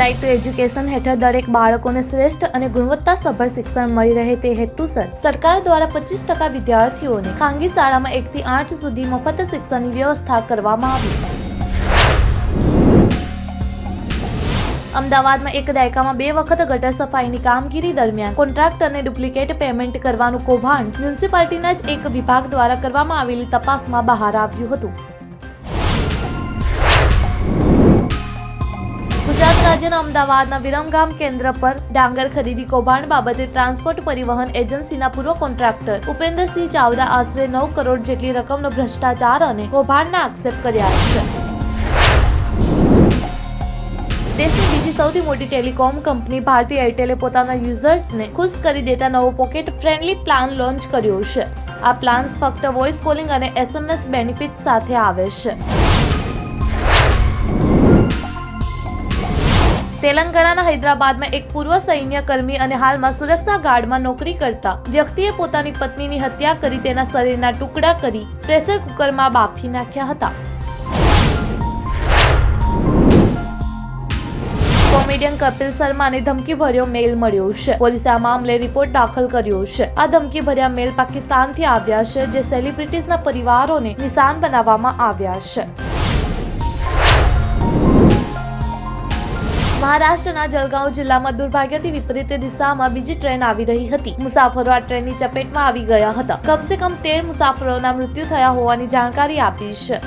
Right to education હેઠળ દરેક બાળકોને શ્રેષ્ઠ અને ગુણવત્તાસભર શિક્ષણ મળી રહે તે હેતુસર સરકાર દ્વારા પચીસ ટકા વિદ્યાર્થીઓને ખાનગી શાળામાં એકથી આઠ સુધી મફત શિક્ષણની વ્યવસ્થા કરવામાં આવી. અમદાવાદમાં એક દાયકામાં બે વખત ગટર સફાઈની કામગીરી દરમિયાન કોન્ટ્રાક્ટરને ડુપ્લિકેટ પેમેન્ટ કરવાનું કૌભાંડ મ્યુનિસિપાલિટીના જ એક વિભાગ દ્વારા કરવામાં આવેલી તપાસમાં બહાર આવ્યું હતું. રાજ્યના અમદાવાદના વિરમગામ કેન્દ્ર પર ડાંગર ખરીદી કૌભાંડ બાબતે ટ્રાન્સપોર્ટ પરિવહન એજન્સીના પૂર્વ કોન્ટ્રાક્ટર ઉપેન્દ્રસિંહ ચાવડા આશરે નવ કરોડ જેટલી રકમનો ભ્રષ્ટાચાર અને કૌભાંડના આક્ષેપ કર્યા છે. દેશની બીજી સૌથી મોટી ટેલિકોમ કંપની ભારતી એરટેલે પોતાના યુઝર્સને ખુશ કરી દેતા નવો પોકેટ ફ્રેન્ડલી પ્લાન લોન્ચ કર્યો છે. આ પ્લાન્સ ફક્ત વોઇસ કોલિંગ અને એસએમએસ બેનિફિટ સાથે આવે છે. તેલંગાણાના હૈદરાબાદમાં એક પૂર્વ સૈન્ય કર્મી અને હાલમાં સુરક્ષા ગાર્ડમાં નોકરી કરતા વ્યક્તિએ પોતાની પત્નીની હત્યા કરી તેના શરીરના ટુકડા કરી પ્રેશર કુકરમાં બાફી નાખ્યા હતા. કોમેડિયન કપિલ શર્માને ધમકી ભર્યો મેલ મળ્યો છે. પોલીસે આ મામલે રિપોર્ટ દાખલ કર્યો છે. આ ધમકી ભર્યા મેલ પાકિસ્તાનથી આવ્યા છે, જે સેલિબ્રિટીઝના પરિવારોને નિશાન બનાવવામાં આવ્યા છે. મહારાષ્ટ્રના જલગાંવ જિલ્લામાં દુર્ભાગ્યથી વિપરીત દિશામાં બીજી ટ્રેન આવી રહી હતી. મુસાફરો આ ટ્રેનની ચપેટમાં આવી ગયા હતા. કમસે કમ તેર મુસાફરોના મૃત્યુ થયા હોવાની જાણકારી આપી છે.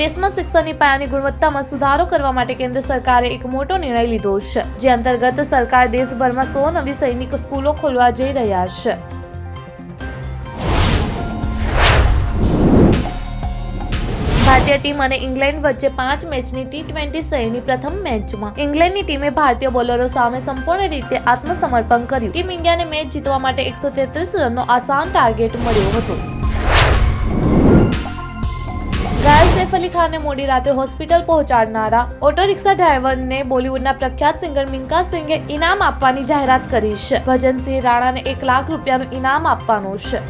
દેશમાં શિક્ષણની પાયાની ગુણવત્તામાં સુધારો કરવા માટે કેન્દ્ર સરકારે એક મોટો નિર્ણય લીધો છે, જે અંતર્ગત સરકાર દેશભરમાં સો નવી સૈનિક સ્કૂલો ખોલવા જઈ રહ્યા છે. ભારતીય ટીમ અને ઇંગ્લેન્ડ વચ્ચે પાંચ મેચની ટી ટ્વેન્ટી શ્રેણીની પ્રથમ મેચમાં. ઇંગ્લેન્ડની ટીમે ભારતીય બોલરો સામે સંપૂર્ણ રીતે આત્મસમર્પણ કર્યું. ટીમ ઇન્ડિયાને મેચ જીતવા માટે એકસો તેત્રીસ રનનો આસાન ટાર્ગેટ મળ્યો હતો. ઘાયલ સૈફ અલી ખાનને મોડી રાત્રે હોસ્પિટલ પહોંચાડનારા ઓટો રિક્ષા ડ્રાઈવરને બોલિવૂડના પ્રખ્યાત સિંગર મિંકા સિંઘે ઇનામ આપવાની જાહેરાત કરી છે. ભજનસિંહ રાણાને એક લાખ રૂપિયાનું ઇનામ આપવાનું છે.